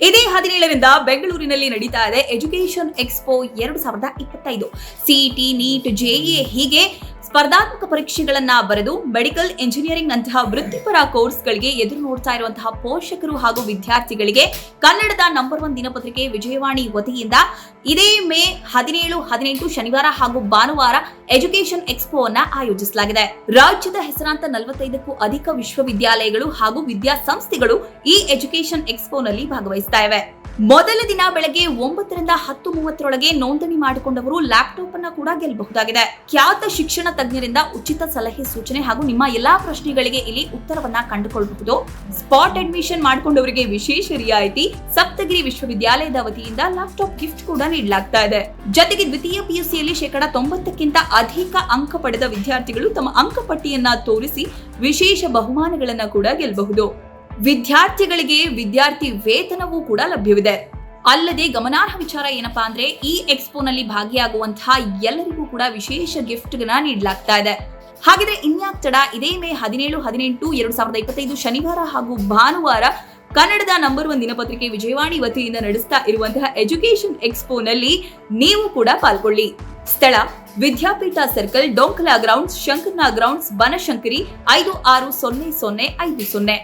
ಇದೇ ಹದಿನೇಳರಿಂದ ಬೆಂಗಳೂರಿನಲ್ಲಿ ನಡೀತಾ ಇದೆ ಎಜುಕೇಶನ್ ಎಕ್ಸ್ಪೋ ಎರಡು ಸಾವಿರದ ಇಪ್ಪತ್ತೈದು. ಸಿಇಟಿ ನೀಟ್ ಜೆಇಎ ಹೀಗೆ ಸ್ಪರ್ಧಾತ್ಮಕ ಪರೀಕ್ಷೆಗಳನ್ನ ಬರೆದು ಮೆಡಿಕಲ್ ಇಂಜಿನಿಯರಿಂಗ್ ನಂತಹ ವೃತ್ತಿಪರ ಕೋರ್ಸ್ಗಳಿಗೆ ಎದುರು ನೋಡ್ತಾ ಇರುವಂತಹ ಪೋಷಕರು ಹಾಗೂ ವಿದ್ಯಾರ್ಥಿಗಳಿಗೆ ಕನ್ನಡದ ನಂಬರ್ ಒನ್ ದಿನಪತ್ರಿಕೆ ವಿಜಯವಾಣಿ ವತಿಯಿಂದ ಇದೇ ಮೇ ಹದಿನೇಳು, ಹದಿನೆಂಟು ಶನಿವಾರ ಹಾಗೂ ಭಾನುವಾರ ಎಜುಕೇಶನ್ ಎಕ್ಸ್ಪೋ ಅನ್ನ ಆಯೋಜಿಸಲಾಗಿದೆ. ರಾಜ್ಯದ ಹೆಸರಾಂತ ನಲವತ್ತೈದಕ್ಕೂ ಅಧಿಕ ವಿಶ್ವವಿದ್ಯಾಲಯಗಳು ಹಾಗೂ ವಿದ್ಯಾಸಂಸ್ಥೆಗಳು ಈ ಎಜುಕೇಶನ್ ಎಕ್ಸ್ಪೋನಲ್ಲಿ ಭಾಗವಹಿಸ್ತಾ ಇವೆ. ಮೊದಲ ದಿನ ಬೆಳಗ್ಗೆ ಒಂಬತ್ತರಿಂದ ಹತ್ತು ಮೂವತ್ತರೊಳಗೆ ನೋಂದಣಿ ಮಾಡಿಕೊಂಡವರು ಲ್ಯಾಪ್ಟಾಪ್ ಅನ್ನ ಕೂಡ ಗೆಲ್ಲಬಹುದಾಗಿದೆ. ಖ್ಯಾತ ಶಿಕ್ಷಣ ತಜ್ಞರಿಂದ ಉಚಿತ ಸಲಹೆ ಸೂಚನೆ ಹಾಗೂ ನಿಮ್ಮ ಎಲ್ಲಾ ಪ್ರಶ್ನೆಗಳಿಗೆ ಇಲ್ಲಿ ಉತ್ತರವನ್ನ ಕಂಡುಕೊಳ್ಳಬಹುದು. ಸ್ಪಾಟ್ ಅಡ್ಮಿಷನ್ ಮಾಡಿಕೊಂಡವರಿಗೆ ವಿಶೇಷ ರಿಯಾಯಿತಿ, ಸಪ್ತಗಿರಿ ವಿಶ್ವವಿದ್ಯಾಲಯದ ವತಿಯಿಂದ ಲ್ಯಾಪ್ಟಾಪ್ ಗಿಫ್ಟ್ ಕೂಡ ನೀಡಲಾಗ್ತಾ ಇದೆ. ಜೊತೆಗೆ ದ್ವಿತೀಯ ಪಿಯುಸಿಯಲ್ಲಿ ಶೇಕಡ ತೊಂಬತ್ತಕ್ಕಿಂತ ಅಧಿಕ ಅಂಕ ಪಡೆದ ವಿದ್ಯಾರ್ಥಿಗಳು ತಮ್ಮ ಅಂಕಪಟ್ಟಿಯನ್ನ ತೋರಿಸಿ ವಿಶೇಷ ಬಹುಮಾನಗಳನ್ನ ಕೂಡ ಗೆಲ್ಲಬಹುದು. ವಿದ್ಯಾರ್ಥಿಗಳಿಗೆ ವಿದ್ಯಾರ್ಥಿ ವೇತನವೂ ಕೂಡ ಲಭ್ಯವಿದೆ. ಅಲ್ಲದೆ ಗಮನಾರ್ಹ ವಿಚಾರ ಏನಪ್ಪಾ ಅಂದ್ರೆ ಈ ಎಕ್ಸ್ಪೋನಲ್ಲಿ ಭಾಗಿಯಾಗುವಂತಹ ಎಲ್ಲರಿಗೂ ಕೂಡ ವಿಶೇಷ ಗಿಫ್ಟ್ ನೀಡಲಾಗ್ತಾ ಇದೆ. ಹಾಗಿದ್ರೆ ಇನ್ಯಾಕ್ ತಡ? ಇದೇ ಮೇ ಹದಿನೇಳು, ಹದಿನೆಂಟು, ಎರಡು ಸಾವಿರದ ಇಪ್ಪತ್ತೈದು ಶನಿವಾರ ಹಾಗೂ ಭಾನುವಾರ ಕನ್ನಡದ ನಂಬರ್ ಒನ್ ದಿನಪತ್ರಿಕೆ ವಿಜಯವಾಣಿ ವತಿಯಿಂದ ನಡೆಸ್ತಾ ಇರುವಂತಹ ಎಜುಕೇಶನ್ ಎಕ್ಸ್ಪೋನಲ್ಲಿ ನೀವು ಕೂಡ ಪಾಲ್ಗೊಳ್ಳಿ. ಸ್ಥಳ, ವಿದ್ಯಾಪೀಠ ಸರ್ಕಲ್, ಡೋಂಕಲಾ ಗ್ರೌಂಡ್ಸ್, ಶಂಕರ್ನ ಗ್ರೌಂಡ್ಸ್, ಬನಶಂಕರಿ, ಐದು ಆರು ಸೊನ್ನೆ ಸೊನ್ನೆ ಐದು ಸೊನ್ನೆ.